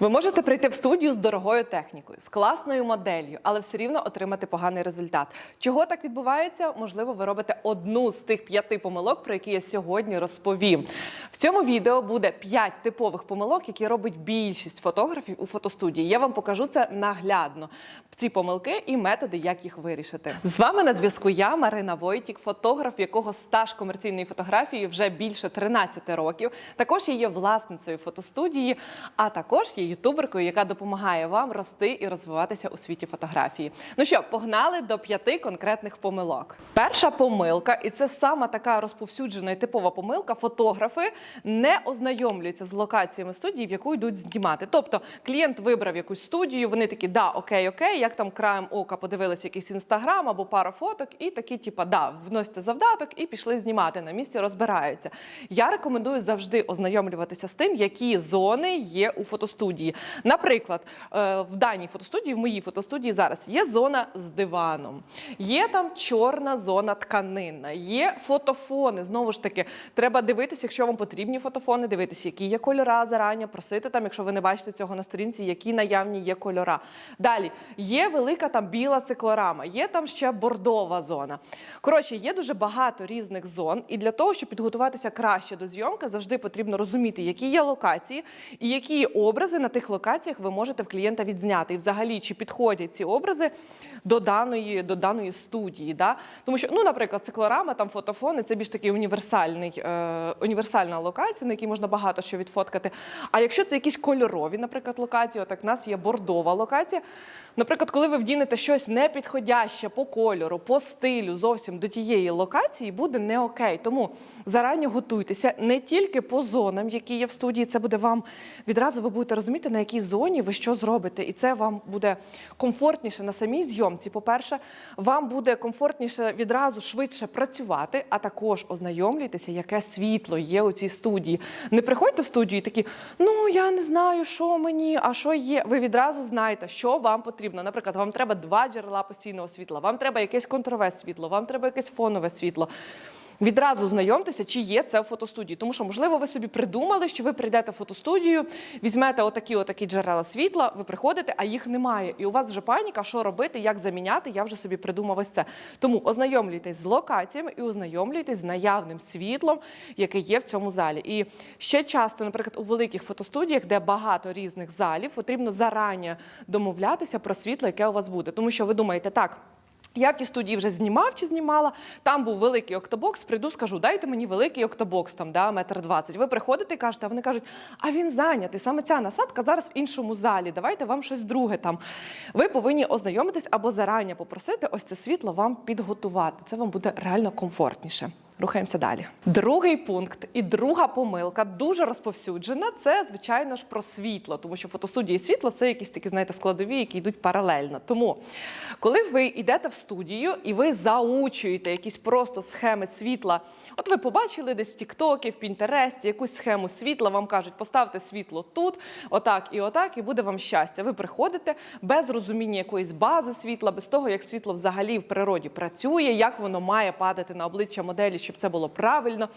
Ви можете прийти в студію з дорогою технікою, з класною моделлю, але все рівно отримати поганий результат. Чого так відбувається? Можливо, ви робите одну з тих п'яти помилок, про які я сьогодні розповім. В цьому відео буде п'ять типових помилок, які робить більшість фотографів у фотостудії. Я вам покажу це наглядно. Ці помилки і методи, як їх вирішити. З вами на зв'язку я, Марина Войтік, фотограф, якого стаж комерційної фотографії вже більше 13 років. Також я є власницею фотостудії, а також є ютуберкою, яка допомагає вам рости і розвиватися у світі фотографії. Ну що, погнали до п'яти конкретних помилок. Перша помилка, і це сама така розповсюджена і типова помилка. Фотографи не ознайомлюються з локаціями студії, в яку йдуть знімати. Тобто клієнт вибрав якусь студію, вони такі, да, окей, окей, як там краєм ока подивилися якийсь інстаграм або пара фоток, і такі, типа, да, вносите завдаток і пішли знімати на місці, розбираються. Я рекомендую завжди ознайомлюватися з тим, які зони є у фотостудії. Наприклад, е, в даній фотостудії, в моїй фотостудії зараз є зона з диваном, є там чорна зона тканинна, є фотофони. Знову ж таки, треба дивитися, якщо вам потрібні фотофони, дивитися, які є кольора зарані, просити там, якщо ви не бачите цього на сторінці, які наявні є кольора. Далі є велика там біла циклорама, є там ще бордова зона. Коротше, є дуже багато різних зон, і для того, щоб підготуватися краще до зйомки, завжди потрібно розуміти, які є локації і які образи на тих локаціях ви можете в клієнта відзняти. І взагалі, чи підходять ці образи до даної, до даної студії. Да? Тому що, ну, наприклад, циклорама, там фотофони це більш такий універсальний, е, універсальна локація, на якій можна багато що відфоткати. А якщо це якісь кольорові, наприклад, локації, отак в нас є бордова локація. Наприклад, коли ви вдінете щось непідходяще по кольору, по стилю зовсім до тієї локації, буде не окей. Тому зарані готуйтеся не тільки по зонам, які є в студії. Це буде вам відразу. Ви будете розуміти, на якій зоні ви що зробите, і це вам буде комфортніше на самій зйомці. По-перше, вам буде комфортніше відразу швидше працювати, а також ознайомлюйтеся, яке світло є у цій студії. Не приходьте в студію і такі, ну я не знаю, що мені, а що є. Ви відразу знаєте, що вам потрібно. Наприклад, вам треба два джерела постійного світла, вам треба якесь контрове світло, вам треба якесь фонове світло. Відразу знайомтеся, чи є це в фотостудії. Тому що, можливо, ви собі придумали, що ви прийдете в фотостудію, візьмете отакі, отакі джерела світла, ви приходите, а їх немає. І у вас вже паніка, що робити, як заміняти. Я вже собі придумав ось це. Тому ознайомлюйтесь з локаціями і ознайомлюйтесь з наявним світлом, яке є в цьому залі. І ще часто, наприклад, у великих фотостудіях, де багато різних залів, потрібно зарані домовлятися про світло, яке у вас буде. Тому що ви думаєте, так. Я в тій студії вже знімав чи знімала. Там був великий октобокс. Прийду, скажу, дайте мені великий октобокс, там да, метр двадцять. Ви приходите і кажете, а вони кажуть, а він зайнятий. Саме ця насадка зараз в іншому залі. Давайте вам щось друге там. Ви повинні ознайомитись або зарані попросити ось це світло вам підготувати. Це вам буде реально комфортніше. Рухаємося далі. Другий пункт і друга помилка дуже розповсюджена. Це звичайно ж про світло, тому що фотостудія і світло це якісь такі, знаєте, складові, які йдуть паралельно. Тому, коли ви йдете в студію і ви заучуєте якісь просто схеми світла, от ви побачили десь в Тіктокі, в Пінтересті якусь схему світла, вам кажуть, поставте світло тут, отак і отак, і буде вам щастя. Ви приходите без розуміння якоїсь бази світла, без того, як світло взагалі в природі працює, як воно має падати на обличчя моделі, щоб це було правильно,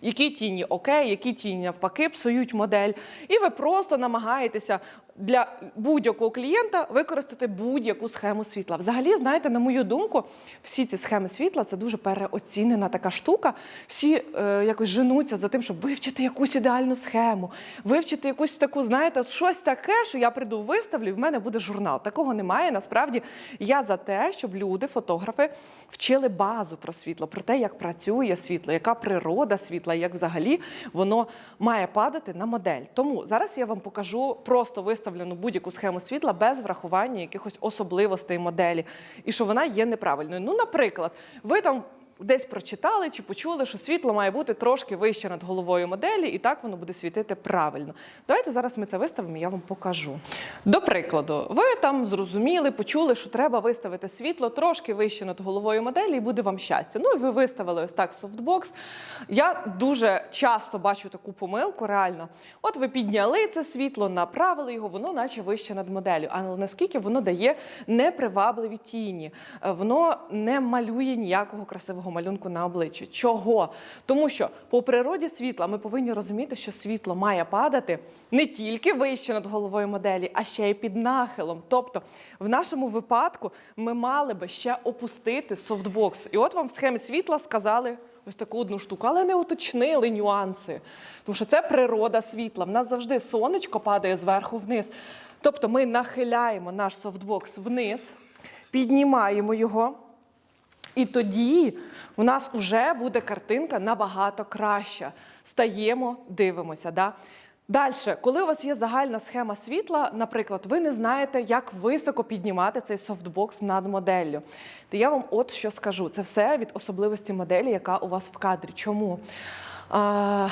які тіні окей, які тіні навпаки псують модель. І ви просто намагаєтеся для будь-якого клієнта використати будь-яку схему світла. Взагалі, знаєте, на мою думку, всі ці схеми світла це дуже переоцінена така штука. Всі е, якось женуться за тим, щоб вивчити якусь ідеальну схему, вивчити якусь таку, знаєте, щось таке, що я прийду виставлю, і в мене буде журнал. Такого немає. Насправді я за те, щоб люди, фотографи, вчили базу про світло, про те, як працює світло, яка природа світла, як взагалі воно має падати на модель. Тому зараз я вам покажу просто виставлену будь-яку схему світла без врахування якихось особливостей моделі, і що вона є неправильною. Ну, наприклад, ви там. Десь прочитали чи почули, що світло має бути трошки вище над головою моделі, і так воно буде світити правильно. Давайте зараз ми це виставимо, я вам покажу. До прикладу, ви там зрозуміли, почули, що треба виставити світло трошки вище над головою моделі, і буде вам щастя. Ну і ви виставили ось так софтбокс. Я дуже часто бачу таку помилку, реально. От ви підняли це світло, направили його, воно наче вище над моделлю. Але наскільки воно дає непривабливі тіні, Е, воно не малює ніякого красивого малюнку на обличчі. Чого? Тому що по природі світла ми повинні розуміти, що світло має падати не тільки вище над головою моделі, а ще й під нахилом. Тобто, в нашому випадку ми мали би ще опустити софтбокс. І от вам в схемі світла сказали. Ось таку одну штуку, але не уточнили нюанси. Тому що це природа світла. В нас завжди сонечко падає зверху вниз. Тобто ми нахиляємо наш софтбокс вниз, піднімаємо його, і тоді у нас вже буде картинка набагато краща. Стаємо, дивимося. Да? Далі, коли у вас є загальна схема світла, наприклад, ви не знаєте, як високо піднімати цей софтбокс над моделлю. То я вам от що скажу: це все від особливості моделі, яка у вас в кадрі. Чому?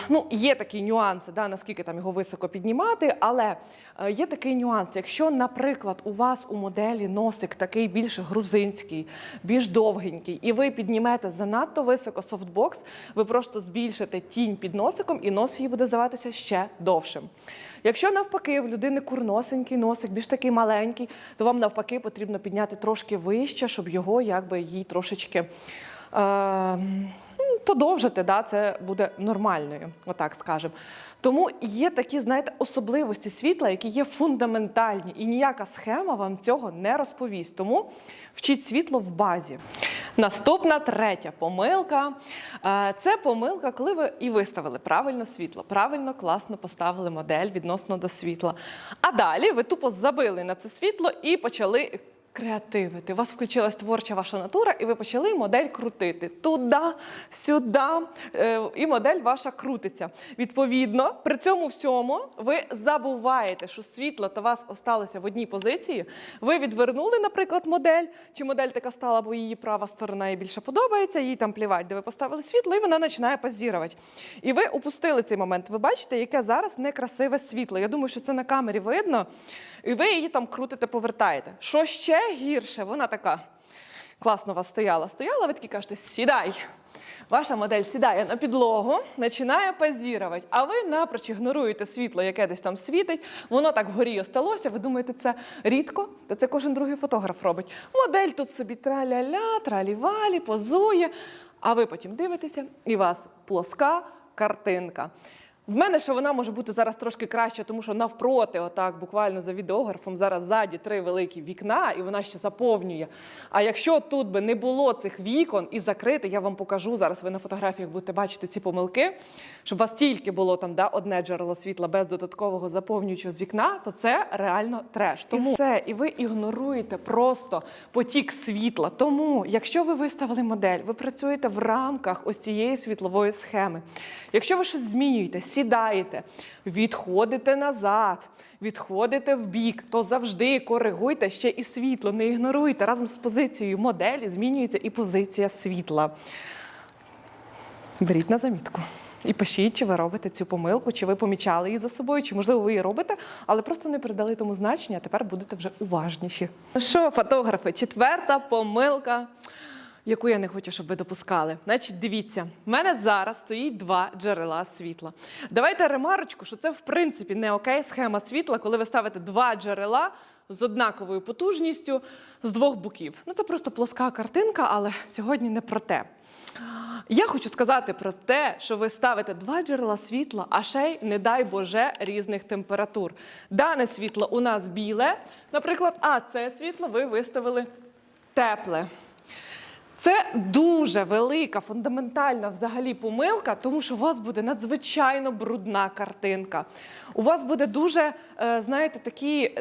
Ну, є такі нюанси, да, наскільки там його високо піднімати, але е, є такий нюанс. Якщо, наприклад, у вас у моделі носик такий більш грузинський, більш довгенький, і ви піднімете занадто високо софтбокс, ви просто збільшите тінь під носиком, і нос її буде здаватися ще довшим. Якщо навпаки в людини курносенький носик, більш такий маленький, то вам навпаки потрібно підняти трошки вище, щоб його якби їй трошечки. Е, подовжити, да, це буде нормальною, отак скажемо. Тому є такі, знаєте, особливості світла, які є фундаментальні, і ніяка схема вам цього не розповість. Тому вчіть світло в базі. Наступна третя помилка. Е, Це помилка, коли ви і виставили правильно світло, правильно, класно поставили модель відносно до світла. А далі ви тупо забили на це світло і почали креативити. У вас включилась творча ваша натура, і ви почали модель крутити туди, сюди, е, і модель ваша крутиться. Відповідно, при цьому всьому ви забуваєте, що світло та вас осталося в одній позиції. Ви відвернули, наприклад, модель, чи модель така стала, бо її права сторона їй більше подобається, їй там плівать, де ви поставили світло, і вона починає позірувати. І ви упустили цей момент. Ви бачите, яке зараз некрасиве світло. Я думаю, що це на камері видно. І ви її там крутите, повертаєте. Що ще гірше, вона така класно у вас стояла. Стояла, ви такі кажете, сідай. Ваша модель сідає на підлогу, починає позірувати, а ви напроч ігноруєте світло, яке десь там світить, воно так вгорі осталося. Ви думаєте, це рідко? Та це кожен другий фотограф робить. Модель тут собі траля-ля, тралі-валі, позує. А ви потім дивитеся, і у вас плоска картинка. В мене ще вона може бути зараз трошки краще, тому що навпроти, отак, буквально за відеографом, зараз ззаді три великі вікна, і вона ще заповнює. А якщо тут би не було цих вікон і закрити, я вам покажу зараз. Ви на фотографіях будете бачити ці помилки, щоб у вас тільки було там да, одне джерело світла без додаткового заповнюючого з вікна, то це реально треш. Тому і все, і ви ігноруєте просто потік світла. Тому, якщо ви виставили модель, ви працюєте в рамках ось цієї світлової схеми. Якщо ви щось змінюєте, сідаєте, відходите назад, відходите в бік, то завжди коригуйте ще і світло, не ігноруйте. Разом з позицією моделі змінюється і позиція світла. Беріть на замітку. І пишіть, чи ви робите цю помилку, чи ви помічали її за собою, чи можливо ви її робите, але просто не придали тому значення, а тепер будете вже уважніші. Ну Що, фотографи, четверта помилка, яку я не хочу, щоб ви допускали. Значить, дивіться, в мене зараз стоїть два джерела світла. Давайте ремарочку, що це в принципі не окей схема світла, коли ви ставите два джерела з однаковою потужністю з двох боків. Ну це просто плоска картинка, але сьогодні не про те. Я хочу сказати про те, що ви ставите два джерела світла, а ще й, не дай Боже, різних температур. Дане світло у нас біле, наприклад, а це світло ви виставили тепле. Це дуже велика, фундаментальна взагалі помилка, тому що у вас буде надзвичайно брудна картинка. У вас буде дуже, е, знаєте, такі,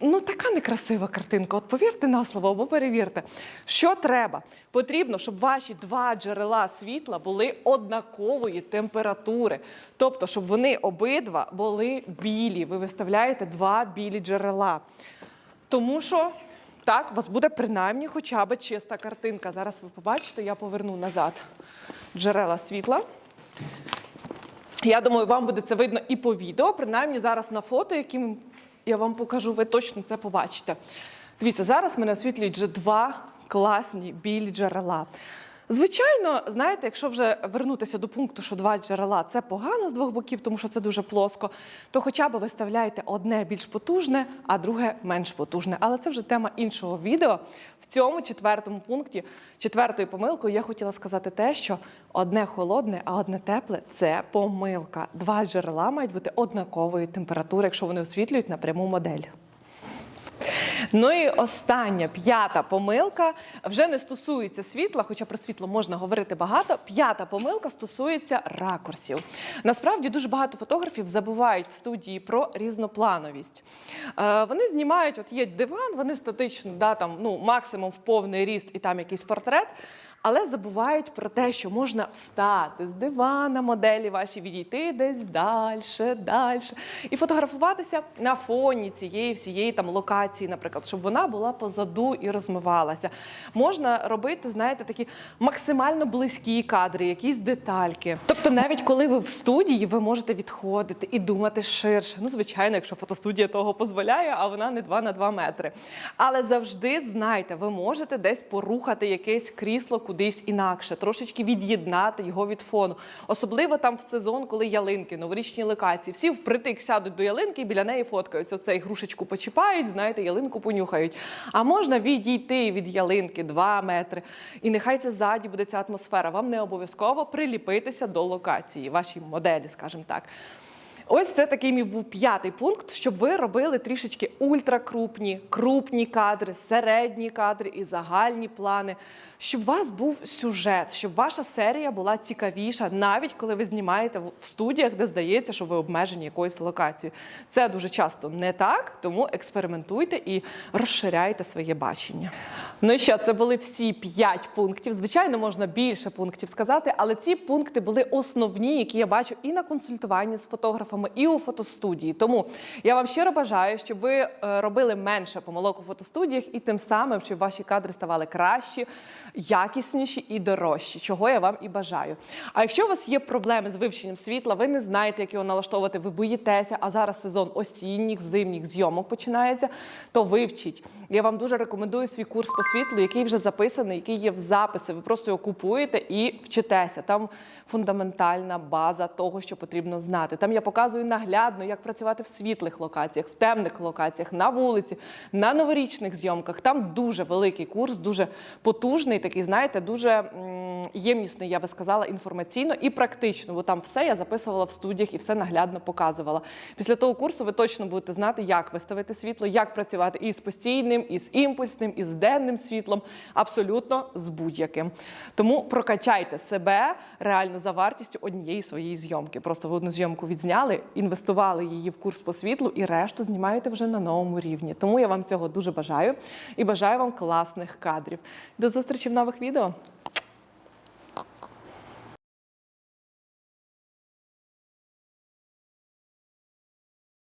ну така некрасива картинка. От повірте на слово або перевірте. Що треба? Потрібно, щоб ваші два джерела світла були однакової температури. Тобто, щоб вони обидва були білі. Ви виставляєте два білі джерела. Тому що так, у вас буде принаймні хоча б чиста картинка. Зараз ви побачите, я поверну назад джерела світла. Я думаю, вам буде це видно і по відео, принаймні зараз на фото, яким я вам покажу, ви точно це побачите. Дивіться, зараз мене освітлюють вже два класні білі джерела. Звичайно, знаєте, якщо вже вернутися до пункту, що два джерела це погано з двох боків, тому що це дуже плоско, то хоча б виставляйте одне більш потужне, а друге менш потужне. Але це вже тема іншого відео. В цьому четвертому пункті, четвертою помилкою, я хотіла сказати те, що одне холодне, а одне тепле це помилка. Два джерела мають бути однакової температури, якщо вони освітлюють напряму модель. Ну і остання п'ята помилка вже не стосується світла, хоча про світло можна говорити багато. П'ята помилка стосується ракурсів. Насправді дуже багато фотографів забувають в студії про різноплановість. Е, вони знімають, от є диван, вони статично, да, там, ну, максимум в повний ріст і там якийсь портрет. Але забувають про те, що можна встати з дивана, моделі ваші відійти десь далі, далі і фотографуватися на фоні цієї всієї там локації, наприклад, щоб вона була позаду і розмивалася. Можна робити, знаєте, такі максимально близькі кадри, якісь детальки. Тобто, навіть коли ви в студії, ви можете відходити і думати ширше. Ну, звичайно, якщо фотостудія того дозволяє, а вона не 2 на 2 метри. Але завжди знайте, ви можете десь порухати якесь крісло кудись інакше, трошечки від'єднати його від фону. Особливо там в сезон, коли ялинки, новорічні локації. Всі впритик сядуть до ялинки і біля неї фоткаються. Оце ігрушечку почіпають, знаєте, ялинку понюхають. А можна відійти від ялинки 2 метри. І нехай це ззаді буде ця атмосфера. Вам не обов'язково приліпитися до локації, вашій моделі, скажімо так. Ось це такий мій був п'ятий пункт, щоб ви робили трішечки ультракрупні, крупні кадри, середні кадри і загальні плани, щоб у вас був сюжет, щоб ваша серія була цікавіша, навіть коли ви знімаєте в студіях, де здається, що ви обмежені якоюсь локацією. Це дуже часто не так, тому експериментуйте і розширяйте своє бачення. Ну і що, це були всі п'ять пунктів. Звичайно, можна більше пунктів сказати, але ці пункти були основні, які я бачу і на консультуванні з фотографами, і у фотостудії. Тому я вам щиро бажаю, щоб ви е, робили менше помилок у фотостудіях, і тим самим, щоб ваші кадри ставали кращі, якісніші і дорожчі, чого я вам і бажаю. А якщо у вас є проблеми з вивченням світла, ви не знаєте, як його налаштовувати, ви боїтеся, а зараз сезон осінніх, зимніх зйомок починається, то вивчіть. Я вам дуже рекомендую свій курс по світлу, який вже записаний, який є в записі. Ви просто його купуєте і вчитеся. Там фундаментальна база того, що потрібно знати. Там я показую наглядно, як працювати в світлих локаціях, в темних локаціях, на вулиці, на новорічних зйомках. Там дуже великий курс, дуже потужний, такий, знаєте, дуже ємнісний, я би сказала, інформаційно і практично. Бо там все я записувала в студіях і все наглядно показувала. Після того курсу ви точно будете знати, як виставити світло, як працювати і з постійним, і з імпульсним, і з денним світлом, абсолютно з будь-яким. Тому прокачайте себе реально за вартістю однієї своєї зйомки. Просто ви одну зйомку відзняли, інвестували її в курс по світлу і решту знімаєте вже на новому рівні. Тому я вам цього дуже бажаю і бажаю вам класних кадрів. До зустрічі в нових відео.